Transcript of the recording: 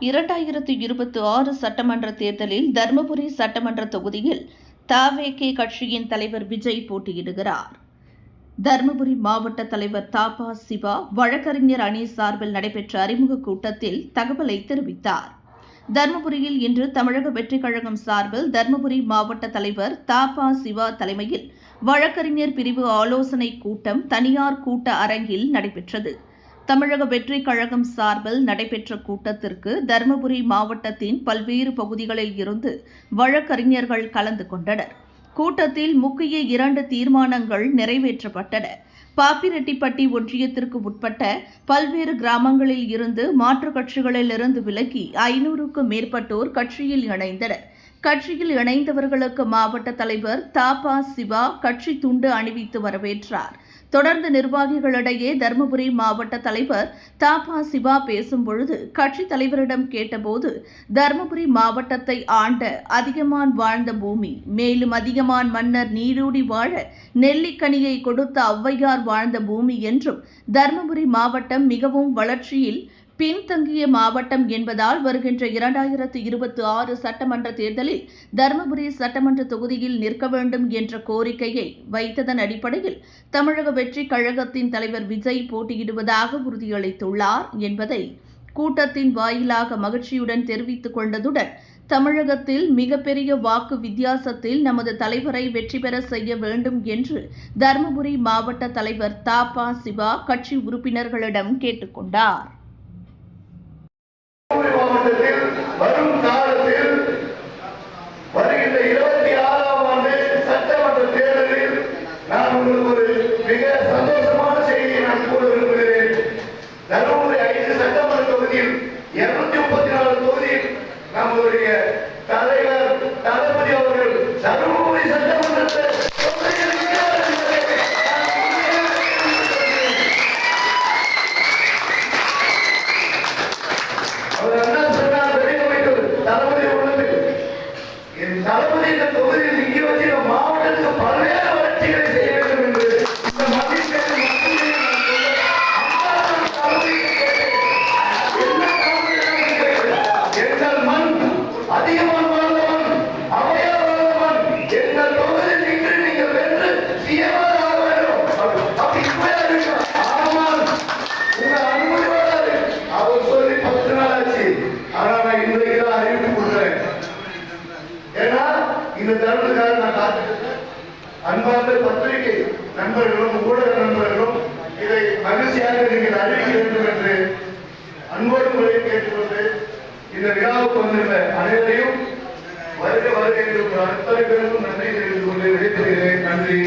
இரண்டாயிரத்து இருபத்தி ஆறு சட்டமன்ற தேர்தலில் தருமபுரி சட்டமன்ற தொகுதியில் தாவேகே கட்சியின் தலைவர் விஜய் போட்டியிடுகிறார். தருமபுரி மாவட்ட தலைவர் தாபா சிவா வழக்கறிஞர் அணி சார்பில் நடைபெற்ற அறிமுக கூட்டத்தில் தகவலை தெரிவித்தார். தருமபுரியில் இன்று தமிழக வெற்றிக் கழகம் சார்பில் தருமபுரி மாவட்ட தலைவர் தாபா சிவா தலைமையில் வழக்கறிஞர் பிரிவு ஆலோசனை கூட்டம் தனியார் கூட்ட அரங்கில் நடைபெற்றது. தமிழக வெற்றி கழகம் சார்பில் நடைபெற்ற கூட்டத்திற்கு தருமபுரி மாவட்டத்தின் பல்வேறு பகுதிகளில் இருந்து வழக்கறிஞர்கள் கலந்து கொண்டனர். கூட்டத்தில் முக்கிய இரண்டு தீர்மானங்கள் நிறைவேற்றப்பட்டன. பாப்பிரெட்டிப்பட்டி ஒன்றியத்திற்கு உட்பட்ட பல்வேறு கிராமங்களில் இருந்து மாற்றுக் கட்சிகளிலிருந்து விலகி ஐநூறுக்கும் மேற்பட்டோர் கட்சியில் இணைந்தனர். கட்சியில் இணைந்தவர்களுக்கு மாவட்ட தலைவர் தாபா சிவா கட்சி துண்டு அணிவித்து வரவேற்றார். தொடர்ந்து நிர்வாகிகளிடையே தருமபுரி மாவட்ட தலைவர் தாபா சிவா பேசும்பொழுது கட்சி தலைவரிடம் கேட்டபோது தருமபுரி மாவட்டத்தை ஆண்ட அதிகமான் வாழ்ந்த பூமி மேலும் அதிகமான் மன்னர் நீரூடி வாழ நெல்லிக்கனியை கொடுத்த ஔவையார் வாழ்ந்த பூமி என்றும் தருமபுரி மாவட்டம் மிகவும் வளர்ச்சியில் பின்தங்கிய மாவட்டம் என்பதால் வருகின்ற இரண்டாயிரத்து இருபத்தி ஆறு சட்டமன்ற தேர்தலில் தருமபுரி சட்டமன்ற தொகுதியில் நிற்க வேண்டும் என்ற கோரிக்கையை வைத்ததன் அடிப்படையில் தமிழக வெற்றிக் கழகத்தின் தலைவர் விஜய் போட்டியிடுவதாக உறுதியளித்துள்ளார் என்பதை கூட்டத்தின் வாயிலாக மகிழ்ச்சியுடன் தெரிவித்துக் கொண்டதுடன் தமிழகத்தில் மிகப்பெரிய வாக்கு வித்தியாசத்தில் நமது தலைவரை வெற்றி பெற செய்ய வேண்டும் என்று தருமபுரி மாவட்ட தலைவர் தாபா சிவா கட்சி உறுப்பினர்களிடம் கேட்டுக்கொண்டார் தொகுதியில் இருநூத்தி முப்பத்தி நாலு தொகுதியில் நம்முடைய தலைவர் தளபதி அவர்கள் தருமபுரி சட்டமன்றத்தை தோற்கடிக்கிறார் அவர் என்ன சொன்னார்? தளபதி உள்ளது தளபதி அன்பார்ந்த பத்திரிகை நண்பர்களும் ஊடக நண்பர்களும் இதை மகிழ்ச்சியாக நீங்கள் அறிவிக்க வேண்டும் என்று அன்போடு முறையில் கேட்டுக்கொண்டு இந்த விழாவுக்கு வந்திருந்த அனைவரையும் வருக வருக என்று அத்தனை பேருக்கும் நன்றி தெரிவித்துக் கொண்டு விடைபெறுகிறேன். நன்றி